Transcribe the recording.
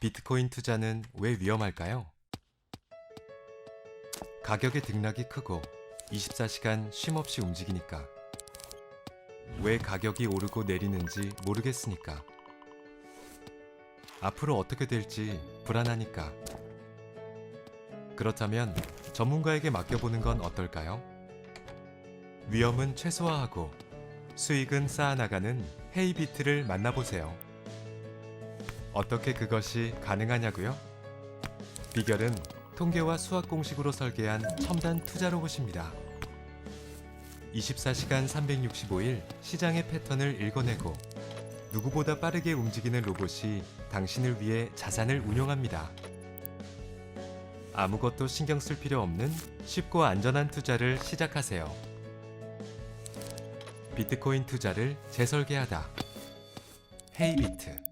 비트코인 투자는 왜 위험할까요? 가격의 등락이 크고 24시간 쉼없이 움직이니까. 왜 가격이 오르고 내리는지 모르겠으니까. 앞으로 어떻게 될지 불안하니까. 그렇다면 전문가에게 맡겨보는 건 어떨까요? 위험은 최소화하고 수익은 쌓아나가는 헤이비트를 만나보세요. 어떻게 그것이 가능하냐고요? 비결은 통계와 수학 공식으로 설계한 첨단 투자 로봇입니다. 24시간 365일 시장의 패턴을 읽어내고 누구보다 빠르게 움직이는 로봇이 당신을 위해 자산을 운용합니다. 아무것도 신경 쓸 필요 없는 쉽고 안전한 투자를 시작하세요. 비트코인 투자를 재설계하다. 헤이비트